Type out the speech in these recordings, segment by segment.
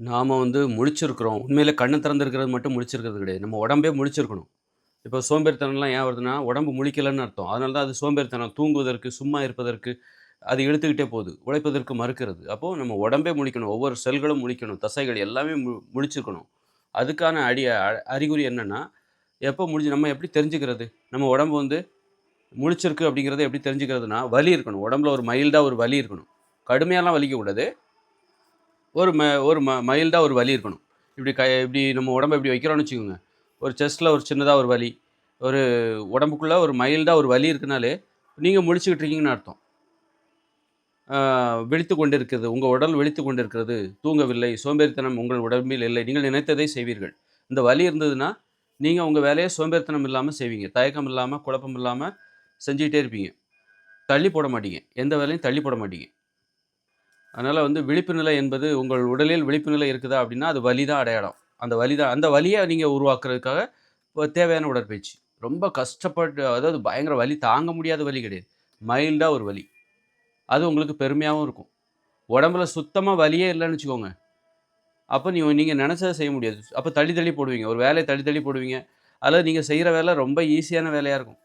நாம் வந்து முழிச்சிருக்கிறோம். உண்மையிலே கண்ணு திறந்துருக்கிறது மட்டும் முழிச்சிருக்கிறது கிடையாது. நம்ம உடம்பே முழிச்சிருக்கணும். இப்போ சோம்பேறித்தனம்லாம் ஏன் வருதுன்னா, உடம்பு முழிக்கலன்னு அர்த்தம். அதனால தான் அது சோம்பேறித்தனம். தூங்குவதற்கு, சும்மா இருப்பதற்கு, அது இழுத்துக்கிட்டே போகுது. உழைப்பதற்கு மறுக்கிறது. அப்போ நம்ம உடம்பே முழிக்கணும். ஒவ்வொரு செல்களும் முழிக்கணும். தசைகள் எல்லாமே மு முழிச்சிருக்கணும். அதுக்கான அடி அ அறிகுறி என்னென்னா எப்போ முடிஞ்சு நம்ம எப்படி தெரிஞ்சுக்கிறது? நம்ம உடம்பு வந்து முழிச்சிருக்கு அப்படிங்கிறத எப்படி தெரிஞ்சுக்கிறதுனா, வலி இருக்கணும். உடம்புல ஒரு மைல்டாக ஒரு வலி இருக்கணும். கடுமையாலாம் வலிக்கக்கூடாது. ஒரு ம ஒரு ம மைல்டாக ஒரு வலி இருக்கணும். இப்படி க இப்படி நம்ம உடம்ப இப்படி வைக்கிறோம்னு வச்சுக்கோங்க. ஒரு செஸ்ட்டில் ஒரு சின்னதாக ஒரு வலி. ஒரு உடம்புக்குள்ளே ஒரு மைல்டாக ஒரு வலி இருக்குனாலே, நீங்கள் முழிச்சுக்கிட்டு இருக்கீங்கன்னு அர்த்தம். விழித்து விழித்துக் கொண்டிருக்கிறது. உங்கள் உடல் விழித்துக் கொண்டிருக்கிறது. தூங்கவில்லை. சோம்பேறித்தனம் உங்கள் உடம்பில் இல்லை. நீங்கள் நினைத்ததை செய்வீர்கள். இந்த வலி இருந்ததுன்னா, நீங்கள் உங்கள் வேலையை சோம்பேறித்தனம் இல்லாமல் செய்வீங்க. தயக்கம் இல்லாமல் குழப்பம் இல்லாமல் செஞ்சுக்கிட்டே இருப்பீங்க. தள்ளி போட மாட்டீங்க. எந்த வேலையும் தள்ளி போட மாட்டீங்க. அதனால் வந்து விழிப்பு நிலை என்பது உங்கள் உடலில் விழிப்பு நிலை இருக்குதா அப்படின்னா, அது வலி தான் அடையாளம். அந்த வலி தான் அந்த வலியை நீங்கள் உருவாக்குறதுக்காக தேவையான உடற்பயிற்சி. ரொம்ப கஷ்டப்பட்டு அதாவது பயங்கர வலி தாங்க முடியாத வலி கிடையாது. மைல்டாக ஒரு வலி. அது உங்களுக்கு பெருமையாகவும் இருக்கும். உடம்புல சுத்தமாக வலியே இல்லைன்னு வச்சுக்கோங்க. அப்போ நீ நீங்கள் நினச்சதை செய்ய முடியாது. அப்போ தள்ளி தள்ளி போடுவீங்க. ஒரு வேலையை தள்ளி தள்ளி போடுவீங்க. அல்லது நீங்கள் செய்கிற வேலை ரொம்ப ஈஸியான வேலையாக இருக்கும்.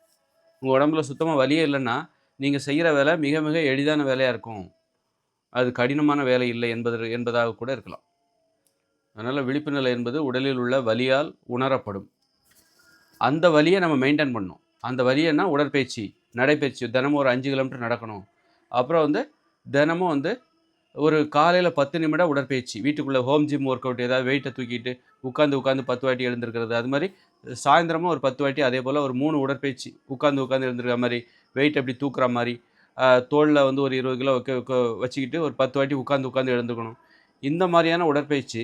உங்கள் உடம்புல சுத்தமாக வலியே இல்லைன்னா நீங்கள் செய்கிற வேலை மிக மிக எளிதான வேலையாக இருக்கும். அது கடினமான வேலை இல்லை என்பது என்பதாக கூட இருக்கலாம். அதனால் விழிப்பு நிலை என்பது உடலில் உள்ள வலியால் உணரப்படும். அந்த வலியை நம்ம மெயின்டெயின் பண்ணணும். அந்த வலியன்னா உடற்பயிற்சி, நடைப்பயிற்சி. தினமும் ஒரு அஞ்சு கிலோமீட்டர் நடக்கணும். அப்புறம் வந்து தினமும் வந்து ஒரு காலையில் பத்து நிமிடம் உடற்பயிற்சி. வீட்டுக்குள்ளே ஹோம் ஜிம் ஒர்க் அவுட் ஏதாவது வெயிட்டை தூக்கிட்டு உட்காந்து உட்காந்து பத்து வாட்டி எழுந்திருக்கிறது. அது மாதிரி சாயந்திரமும் ஒரு 10 வாட்டி அதே போல் ஒரு மூணு உடற்பயிற்சி. உட்காந்து உட்காந்து எழுந்திருக்கிற மாதிரி வெயிட் அப்படி தூக்குற மாதிரி தோளில் வந்து ஒரு 20 கிலோ வச்சுக்கிட்டு ஒரு 10 வாட்டி உட்காந்து உட்காந்து எழுந்துக்கணும். இந்த மாதிரியான உடற்பயிற்சி.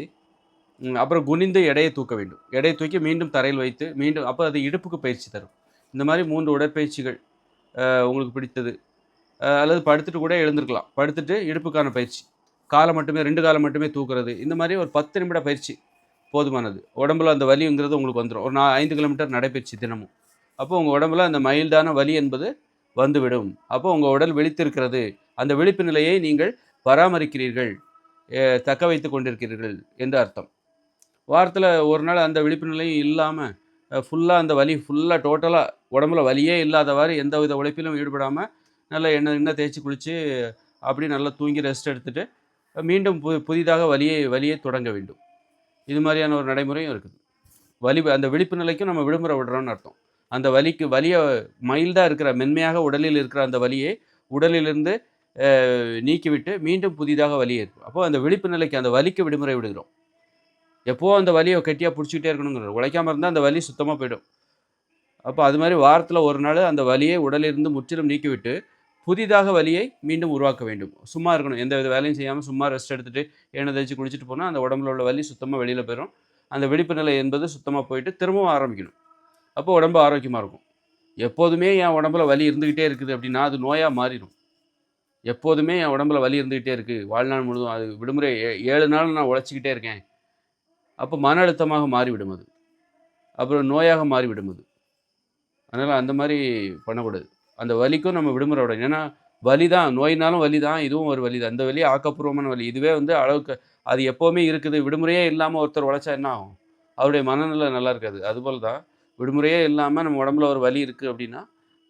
அப்புறம் குனிந்து எடையை தூக்க வேண்டும். எடையை தூக்கி மீண்டும் தரையில் வைத்து மீண்டும் அப்போ அது இடுப்புக்கு பயிற்சி தரும். இந்த மாதிரி மூன்று உடற்பயிற்சிகள் உங்களுக்கு பிடித்தது. அல்லது படுத்துட்டு கூட எழுந்திருக்கலாம். படுத்துட்டு இடுப்புக்கான பயிற்சி. காலை மட்டுமே ரெண்டு காலம் மட்டுமே தூக்குறது. இந்த மாதிரி ஒரு 10 நிமிட பயிற்சி போதுமானது. உடம்புல அந்த வலிங்கிறது உங்களுக்கு வந்துடும் ஒரு நான் ஐந்து கிலோமீட்டர் நடைபயிற்சி தினமும். அப்போ உங்கள் உடம்புல அந்த மைல்டான வலி என்பது வந்துவிடும். அப்போ உங்கள் உடல் விழித்திருக்கிறது. அந்த விழிப்பு நிலையை நீங்கள் பராமரிக்கிறீர்கள். தக்க வைத்து கொண்டிருக்கிறீர்கள் என்று அர்த்தம். வாரத்தில் ஒரு நாள் அந்த விழிப்பு நிலையும் இல்லாமல் ஃபுல்லாக அந்த வலி ஃபுல்லாக டோட்டலாக உடம்புல வலியே இல்லாதவாறு எந்த வித உழைப்பிலும் ஈடுபடாமல் நல்லா எண்ணெய் எண்ணெய் தேய்ச்சி குளித்து அப்படியே நல்லா தூங்கி ரெஸ்ட் எடுத்துகிட்டு மீண்டும் பு புதிதாக வலியை வலியை தொடங்க வேண்டும். இது மாதிரியான ஒரு நடைமுறையும் இருக்குது. வலி அந்த விழிப்பு நிலைக்கும் நம்ம விடுமுறை விடுறோம்னு அர்த்தம். அந்த வலிக்கு வலியை மைல்டாக இருக்கிற மென்மையாக உடலில் இருக்கிற அந்த வலியை உடலிலிருந்து நீக்கிவிட்டு மீண்டும் புதிதாக வலி ஏற்படும். அப்போ அந்த விழிப்பு நிலைக்கு அந்த வலிக்கு விடுமுறை விடுகிறோம். எப்போ அந்த வலியை கெட்டியாக பிடிச்சிக்கிட்டே இருக்கணுங்கிற உழைக்காமல் இருந்தால் அந்த வலி சுத்தமாக போயிடும். அப்போ அது மாதிரி வாரத்தில் ஒரு நாள் அந்த வலியை உடலிலிருந்து முற்றிலும் நீக்கிவிட்டு, புதிதாக வலியை மீண்டும் உருவாக்க வேண்டும். சும்மா இருக்கணும். எந்த வித வேலையும் செய்யாமல் சும்மா ரெஸ்ட் எடுத்துகிட்டு எண்ணெய் தேய்ச்சு குளிச்சுட்டு போனால் அந்த உடம்புல உள்ள வலி சுத்தமாக வெளியில் போயிடும் அந்த விழிப்பு நிலை என்பது சுத்தமாக போயிட்டு திரும்பவும் ஆரம்பிக்கணும். அப்போ உடம்பு ஆரோக்கியமாக இருக்கும். எப்போதுமே என் உடம்புல வலி இருந்துக்கிட்டே இருக்குது அப்படின்னா, அது நோயாக மாறிடும் எப்போதுமே என் உடம்புல வலி இருந்துக்கிட்டே இருக்குது வாழ்நாள் முழுதும் அது விடுமுறை ஏழு நாள் நான் உழைச்சிக்கிட்டே இருக்கேன். அப்போ மன அழுத்தமாக மாறிவிடும் அது. அப்புறம் நோயாக மாறிவிடும் அது. அதனால் அந்த மாதிரி பண்ணக்கூடாது. அந்த வலிக்கும் நம்ம விடுமுறை விடணும். ஏன்னா, வலி தான் நோயினாலும் வலி தான். இதுவும் ஒரு வலி தான். அந்த வலி ஆக்கப்பூர்வமான வலி. இதுவே வந்து அளவுக்கு அது எப்போவுமே இருக்குது. விடுமுறையே இல்லாமல் ஒருத்தர் உழைச்சா என்ன ஆகும்? அவருடைய மனநிலை நல்லா இருக்காது. அதுபோல் தான் விடுமுறையே இல்லாமல் நம்ம உடம்புல ஒரு வலி இருக்குது அப்படின்னா,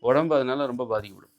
உடம்பு அதனால் ரொம்ப பாதிக்கப்படும்.